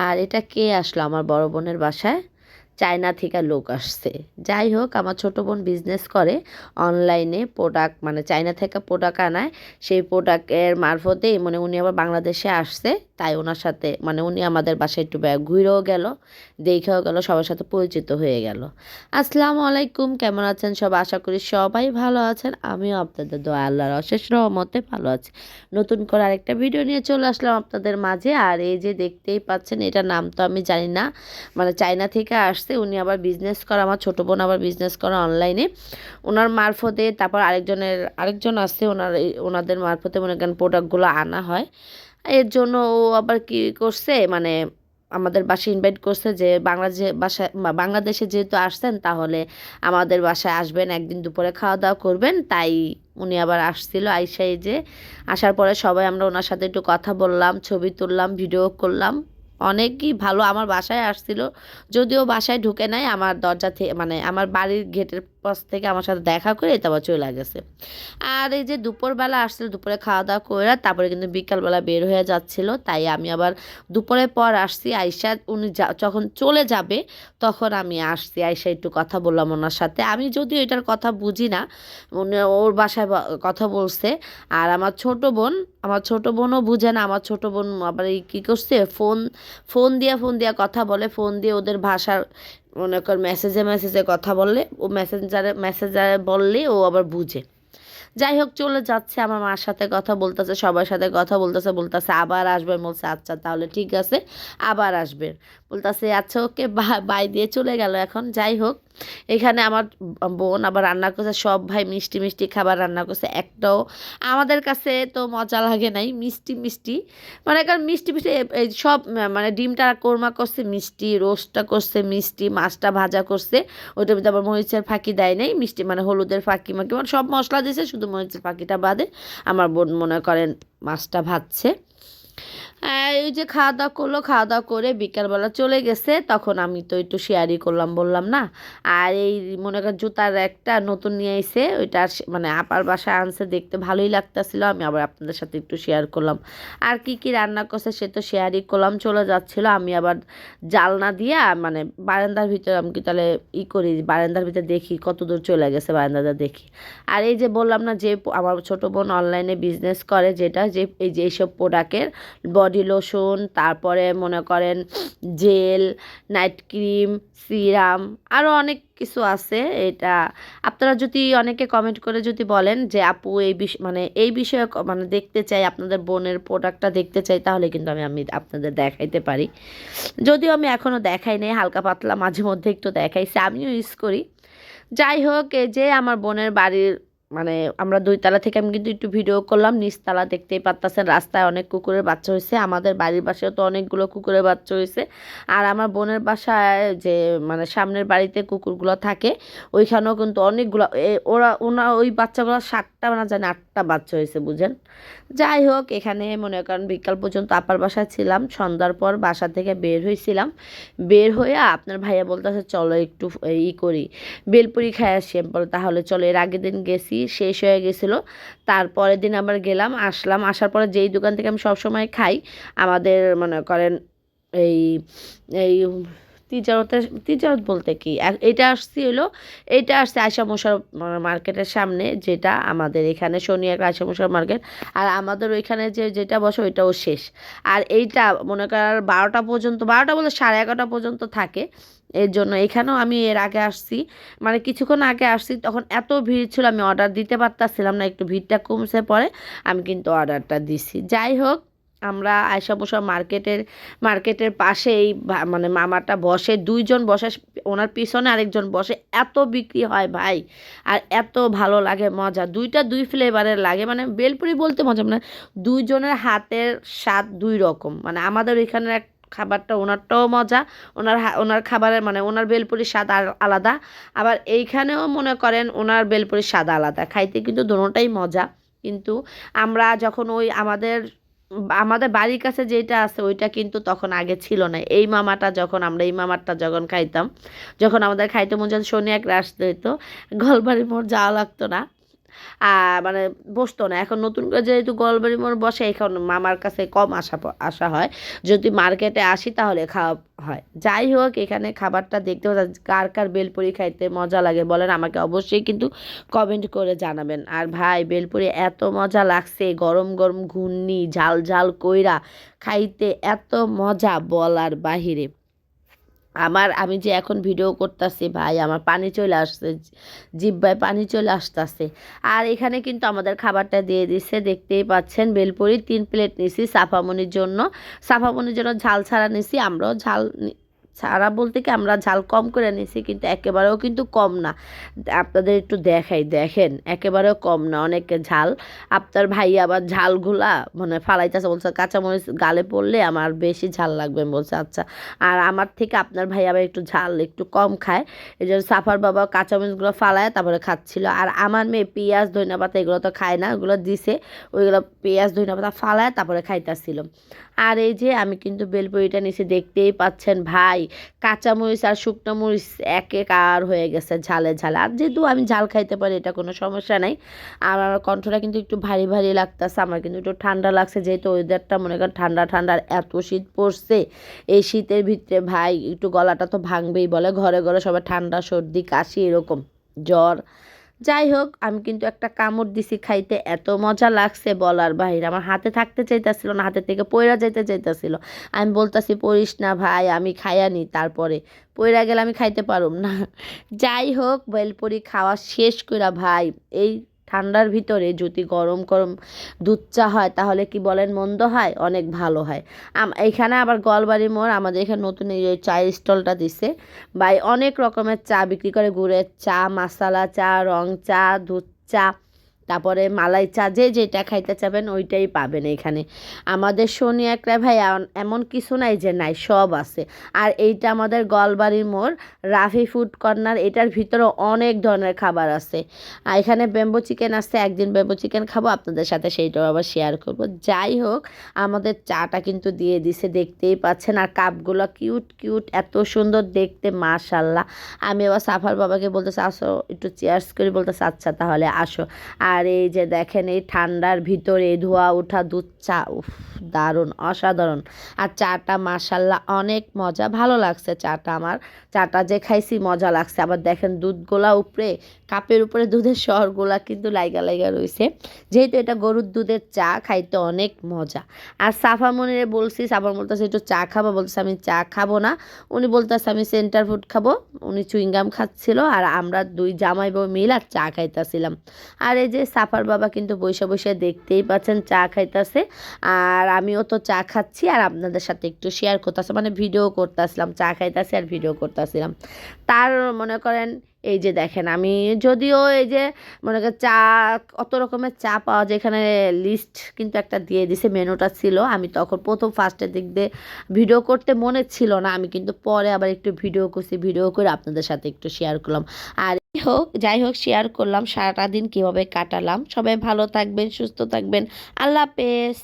আর এটা কে আসলো আমার বড় বোনের বাসায়? চায়না থেকে লোক আসছে। যাই হোক, আমার ছোট বোন বিজনেস করে অনলাইনে প্রোডাক্ট মানে চায়না থেকে প্রোডাক্ট আনায়। সেই প্রোডাক্টের মারফতেই মানে উনি আবার বাংলাদেশে আসছে। তাই ওনার সাথে মানে উনি আমাদের বাসায় একটু ঘুরেও গেল, দেখেও গেল, সবার সাথে পরিচিত হয়ে গেল। আসসালামু আলাইকুম, কেমন আছেন সব? আশা করি সবাই ভালো আছেন। আমিও আপনাদের দোয়া, আল্লাহর অশেষ রহমতে ভালো আছি। নতুন করে আরেকটা ভিডিও নিয়ে চলে আসলাম আপনাদের মাঝে। আর এই যে দেখতেই পাচ্ছেন এটা নাম তো আমি জানি না। মানে চায়না থেকে আসছে উনি আবার বিজনেস করে, আমার ছোটো বোন আবার বিজনেস করে অনলাইনে ওনার মারফতে তারপর আরেকজনের, আরেকজন আসছে ওনার ওনাদের মারফতে মনে করেন প্রোডাক্টগুলো আনা হয়। এর জন্য ও আবার কি করছে মানে আমাদের বাসায় ইনভাইট করছে যে, বাংলাদেশে, বাসায় বাংলাদেশে যেহেতু আসছেন, তাহলে আমাদের বাসায় আসবেন, একদিন দুপুরে খাওয়া দাওয়া করবেন। তাই উনি আবার আসছিল, আইসাই যে, আসার পরে সবাই আমরা ওনার সাথে একটু কথা বললাম, ছবি তুললাম ভিডিও করলাম। অনেকই ভালো আমার বাসায় আসছিল। যদিও বাসায় ঢুকে নাই, আমার দরজা থেকে মানে আমার বাড়ির গেটের পাশ থেকে আমার সাথে দেখা করে তারপর চলে গেছে। আর এই যে দুপুরবেলা আসছিল, দুপুরে খাওয়া দাওয়া করে তারপরে কিন্তু বিকালবেলা বের হয়ে যাচ্ছিল। তাই আমি আবার দুপুরের পর আসছি। আয়সা উনি যখন চলে যাবে তখন আমি আসছি। আয়সা একটু কথা বললাম ওনার সাথে। আমি যদিও এটার কথা বুঝি না, উনি ওর বাসায় কথা বলছে। আর আমার ছোট বোন, আমার ছোট বোনও বুঝে না, আমার ছোট বোন আবার এই কী করছে, ফোন ফোন দিয়ে ফোন দিয়ে কথা বলে। ফোন দিয়ে ওদের ভাষার মনে কর মেসেজে মেসেজে কথা বললে, ও মেসেঞ্জারে মেসেঞ্জারে বললে ও আবার বুঝে। যাই হোক, চলে যাচ্ছে, আমার মার সাথে কথা বলতেছে, সবার সাথে কথা বলতেছে বলতেছে আবার আসবে, বলছে আচ্ছা তাহলে ঠিক আছে, আবার আসবে। বলতেছে আচ্ছা ওকে বাই দিয়ে চলে গেল এখন, যাই হোক। এখানে আমার বোন আবার রান্না করছে, সব ভাই মিষ্টি মিষ্টি খাবার রান্না করছে একটাও। আমাদের কাছে তো মজা লাগে নাই, মিষ্টি মিষ্টি। মানে কারণ মিষ্টি মিষ্টি, এই সব মানে ডিমটা কোরমা করছে, মিষ্টি, রোস্টটা করছে, মিষ্টি, মাছটা ভাজা করছে। ওইটার মধ্যে আবার মরিচের ফাঁকি দেয় নাই, মিষ্টি মানে হলুদের ফাঁকি মাকি মানে সব মশলা দিয়েছে, শুধু মরিচের ফাঁকিটা বাদে। আমার বোন মনে করেন মাছটা ভাজছে। এই যে খাওয়া দাওয়া করল, খাওয়া দাওয়া করে বিকালবেলা চলে গেছে, তখন আমি তো একটু শেয়ারই করলাম, বললাম না। আর এই মনে করেন জুতার একটা নতুন নিয়ে এসে ওইটা মানে আপার বাসায় আনছে, দেখতে ভালোই লাগতেছিল, আমি আবার আপনাদের সাথে একটু শেয়ার করলাম। আর কি কি রান্না করছে, সে তো শেয়ারই করলাম, চলে যাচ্ছিল, আমি আবার জালনা দিয়ে মানে বারান্দার ভিতরে আমি কি তাহলে ই করি, বারান্দার ভিতরে দেখি কত দূর চলে গেছে বারান্দাটা দেখি। আর এই যে বললাম না, যে আমার ছোট বোন অনলাইনে বিজনেস করে, যেটা যে এই যে এইসব প্রোডাক্টের বডি লোশন তারপরে মনে করেন জেল নাইট ক্রিম সিরাম আরও অনেক কিছু আছে। এটা আপনারা যদি অনেকে কমেন্ট করে যদি বলেন যে, আপু, এই বিষ মানে এই বিষয়ে মানে দেখতে চাই, আপনাদের বোনের প্রোডাক্টটা দেখতে চাই, তাহলে কিন্তু আমি আমি আপনাদের দেখাইতে পারি। যদিও আমি এখনও দেখাই নাই, হালকা পাতলা মাঝে মধ্যে একটু দেখাইছি, আমিও ইউজ করি। যাই হোক, এই যে আমার বোনের বাড়ির মানে আমরা দুই তালা থেকে আমি কিন্তু একটু ভিডিও করলাম নিচতলা দেখতেই পারতেছেন, রাস্তায় অনেক কুকুরের বাচ্চা হয়েছে, আমাদের বাড়ির পাশেও তো অনেকগুলো কুকুরের বাচ্চা হয়েছে। আর আমার বোনের বাসায় যে মানে সামনের বাড়িতে কুকুরগুলো থাকে, ওইখানেও কিন্তু অনেকগুলো ওরা, ওনা, ওই বাচ্চাগুলো সাতটা না জানি আটটা বাচ্চা হয়েছে, বুঝেন? যাই হোক, এখানে মনে করেন বিকাল পর্যন্ত আপার বাসায় ছিলাম, সন্ধ্যার পর বাসা থেকে বের হয়েছিলাম। বের হয়ে আপনার ভাইয়া বলতেছে, চলো একটু ই করি, বেলপুরি খাই আসি। বলো তাহলে চলো। এর আগের দিন গেছি, শেষ হয়ে গেছিল। তারপরের দিন আবার গেলাম, আসলাম। আসার পরে যেই দোকান থেকে আমি সবসময় খাই, আমাদের মনে করেন এই এই তিজারতে তিজারত বলতে কি? এটা আসছি হলো, এটা আসছে আয়সা মশার মার্কেটের সামনে, যেটা আমাদের এখানে শনিয়ার আয়সা মশার মার্কেট, আর আমাদের ওইখানে যে, যেটা বসে ওইটাও শেষ। আর এইটা মনে করার বারোটা পর্যন্ত, বারোটা বলে সাড়ে এগারোটা পর্যন্ত থাকে। এর জন্য এখানেও আমি এর আগে আসছি। মানে কিছুক্ষণ আগে আসছি, তখন এত ভিড় ছিল, আমি অর্ডার দিতে পারতাছিলাম না, একটু ভিড়টা কমছে পরে, আমি কিন্তু অর্ডারটা দিছি। যাই হোক আমরা আয়সা বসা মার্কেটের মার্কেটের পাশেই ভা- মানে মামাটা বসে, দুইজন বসে, ওনার পিছনে আরেকজন বসে, এত বিক্রি হয় ভাই। আর এত ভালো লাগে, মজা। দুইটা দুই ফ্লেভারের লাগে মানে বেলপুরি বলতে মজা মানে দুইজনের হাতের স্বাদ দুই রকম। মানে আমাদের এখানের এক খাবারটা ওনারটাও মজা, ওনার ওনার খাবারের মানে ওনার বেলপুরির স্বাদ আলাদা। আবার এইখানেও মনে করেন ওনার বেলপুরির স্বাদ আলাদা। খাইতে কিন্তু দোনোটাই মজা। কিন্তু আমরা যখন ওই আমাদের আমাদের বাড়ির কাছে যেটা আছে ওইটা কিন্তু তখন আগে ছিল না। এই মামাটা যখন আমরা, এই মামারটা যখন খাইতাম, যখন আমাদের খাইতে মন যেত শনি এক রাস দিত গলবাড়ি মোড় যাওয়া লাগতো না। মানে বসতো না। এখন নতুন করে যেহেতু গলবাড়ি মোড় বসে, এখন মামার কাছে কম আসা আসা হয়। যদি মার্কেটে আসি তাহলে খাওয়া হয়। যাই হোক, এখানে খাবারটা দেখতে কার কার বেলপুরি খাইতে মজা লাগে বলেন, আমাকে অবশ্যই কিন্তু কমেন্ট করে জানাবেন। আর ভাই, বেলপুরি এত মজা লাগছে, গরম গরম ঘূর্ণি, ঝাল ঝাল কইরা খাইতে এত মজা বলার বাহিরে। আমার, আমি যে এখন ভিডিও করতেছি ভাই, আমার পানি চলে আসছে, জিব্বায় পানি চলে আসতেছে। আর এখানে কিন্তু আমাদের খাবারটা দিয়ে দিচ্ছে দেখতেই পাচ্ছেন, বেলপুরি তিন প্লেট নিছি, সাফামনির জন্য। সাফামনির জন্য ঝাল ছাড়া নিছি, আমরাও ঝাল ছাড়া বলতে কি আমরা ঝাল কম করে নিয়েছি কিন্তু একেবারেও কিন্তু কম না। আপনাদের একটু দেখাই, দেখেন, একেবারেও কম না, অনেকে ঝাল। আপনার ভাই আবার ঝালগুলা মানে ফালাইতেছে, বলছে, কাঁচামরিচ গালে পড়লে আমার বেশি ঝাল লাগবে বলছে আচ্ছা। আর আমার থেকে আপনার ভাই আবার একটু ঝাল, একটু কম খায়। এই জন্য সাফার বাবা কাঁচামরিচগুলো ফালায়, তারপরে খাচ্ছিল। আর আমার মেয়ে পেঁয়াজ, ধনিয়া পাতা এগুলো তো খায় না, ওগুলো দিছে, ওইগুলো পেঁয়াজ, ধনিয়া পাতা ফালায়, তারপরে খাইতেছিল। আর এই যে আমি কিন্তু বেলপুরিটা নিচে দেখতেই পাচ্ছেন ভাই কাঁচামরিচ আর শুকনো মরিচ এক এক আর হয়ে গেছে ঝালে ঝালে। আর যেহেতু আমি ঝাল খাইতে পারি, এটা কোনো সমস্যা নাই। আর আমার কণ্ঠটা কিন্তু একটু ভারী ভারী লাগতেছে, আমার কিন্তু একটু ঠান্ডা লাগছে। যেহেতু ওয়েদারটা মনে করেন ঠান্ডা ঠান্ডার এত শীত পড়ছে, এই শীতের ভিতরে ভাই একটু গলাটা তো ভাঙবেই বলে। ঘরে ঘরে সবাই ঠান্ডা, সর্দি, কাশি এরকম, জ্বর। যাই হোক আমি কিন্তু একটা কামড় দিছি খাইতে। এত মজা লাগছে বলার বাহিরে। আমার হাতে থাকতে চাইতেছিল না, হাতে থেকে পয়রা যেতে চাইতেছিল। আমি বলতাছি, পড়িস না ভাই, আমি খাইয়ানি তারপরে। পয়রা গেলে আমি খাইতে পারুম না। যাই হোক বেলপুরি খাওয়া শেষ করা ভাই, এই ঠান্ডার ভিতরে যদি গরম গরম দুধ চা হয়, তাহলে কি বলেন মন্দ হয়? অনেক ভালো হয়। এখানে আবার গলবাড়ি মোড়, আমাদের এখানে নতুন এই চায়ের স্টলটা দিছে। বাই অনেক রকমের চা বিক্রি করে। গুড়ের চা, মশালা চা, রং চা, দুধ চা। তারপরে মালাই চা, যে যেটা খাইতে চাবেন ওইটাই পাবেন এখানে। আমাদের শনি একটা ভাই এমন- এমন কিছু নাই যে নাই, সব আছে। আর এইটা আমাদের গলবাড়ির মোড়, রাফি ফুড কর্নার, এটার ভিতরে অনেক ধরনের খাবার আছে। আর এখানে বেম্বো চিকেন আছে, একদিন বেম্বো চিকেন খাব, আপনাদের সাথে সেইটাও আবার শেয়ার করব। যাই হোক, আমাদের চাটা কিন্তু দিয়ে দিছে, দেখতেই পাচ্ছেন। আর কাপগুলো কিউট কিউট এত সুন্দর দেখতে মাশাল্লাহ আমি আবার সাফার বাবাকে বলতেছে, আসো, একটু চেয়ার্স করি। বলতেছে আচ্ছা তাহলে আসো। আর এই যে দেখেন, এই ঠান্ডার ভিতরে ধোয়া ওঠা দুধ চা, উফ, দারুণ, অসাধারণ। আর চাটা মাশাল্লাহ অনেক মজা, ভালো লাগছে চাটা আমার। চাটা যে খাইছি মজা লাগছে। আবার দেখেন দুধগুলা উপরে, কাপের উপরে দুধের শহরগুলা কিন্তু লাইগা লাইগা রয়েছে যেহেতু এটা গরুর দুধের চা, খাইতে অনেক মজা। আর সাফা মনিরে বলছি, সাফা বলতেছে, একটু চা খাব? বলতেছে, আমি চা খাব না। উনি বলতেছে, আমি সেন্টার ফুড খাব। উনি চুইংগাম খাচ্ছিল, আর আমরা দুই জামাই বউ মিল আর চা খাইতেছিলাম। আর এই যে সাফার বাবা কিন্তু বসে বসে দেখতেই পাচ্ছেন, চা খাইতেছে। আর আমিও তো চা খাচ্ছি আর আপনাদের সাথে একটু শেয়ার করতেছি মানে ভিডিও করতেছিলাম, চা খাইতেছি আর ভিডিও করতেছিলাম। তার মনে করেন, এই যে দেখেন, আমি যদিও এই যে মনে করেন চা অত রকমের চা পাওয়া যায়, এখানে লিস্ট কিন্তু একটা দিয়ে দিছে, মেনুটা ছিল। আমি তখন প্রথম ফার্স্টের দিক দিয়ে ভিডিও করতে মনে ছিল না, আমি কিন্তু পরে আবার একটু ভিডিও করছি ভিডিও করে আপনাদের সাথে একটু শেয়ার করলাম। আর হোক যাই হোক শেয়ার করলাম সারাটা দিন কীভাবে কাটালাম। সবাই ভালো থাকবেন, সুস্থ থাকবেন। আল্লাহ হাফেজ।